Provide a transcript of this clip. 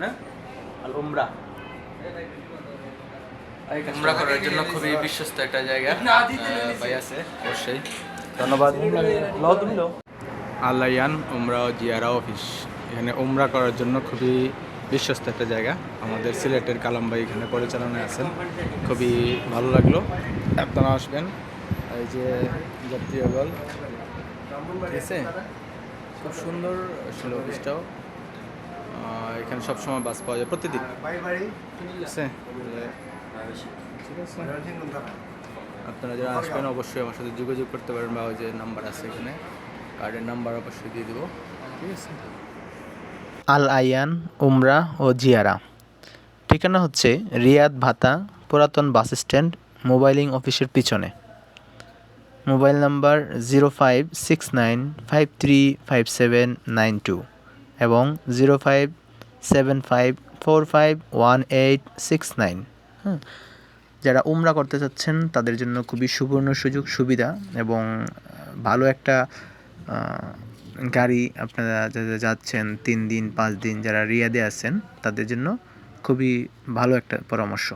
না? আল উমরা। উমরা করার জন্য খুবই বিশ্বস্ত একটা জায়গা ভাই আছে অবশ্যই। ধন্যবাদ। আল্লায়ান উমরা ও জিয়ারা অফিস। এখানে উমরা করার জন্য খুবই বিশ্বস্ত একটা জায়গা। আমাদের সিলেটের কালাম ভাই এখানে পরিচালনায় আছেন। খুবই ভালো লাগল। আপনারা আসবেন। এই যে জাতীয় গল ঠিক আছে? খুব সুন্দর আসলে অফিসটাও। এখানে সবসময় বাস পাওয়া যায় প্রতিদিন। ঠিক আছে। আপনারা যারা আসবেন অবশ্যই আমার সাথে যোগাযোগ করতে পারেন বা ওই যে নাম্বার আছে এখানে। কার্ডের নাম্বার অবশ্যই দিয়ে দেবো। ঠিক আছে। আল আয়ান উমরা ও জিয়ারা। ঠিকানা হচ্ছে রিয়াদ ভাতা পুরাতন বাস স্ট্যান্ড মোবাইলিং অফিসের পিছনে। Mobile number zero five six nine five three five seven nine two. এবং zero five seven five four five one eight six nine. হ্যাঁ যারা উমরা করতে চাচ্ছেন, তাদের জন্য খুবই সুবর্ণ সুযোগ সুবিধা এবং ভালো একটা গাড়ি আপনারা যারা যাচ্ছেন তিন দিন, পাঁচ দিন যারা রিয়াদে আছেন, তাদের জন্য খুবই ভালো একটা পরামর্শ।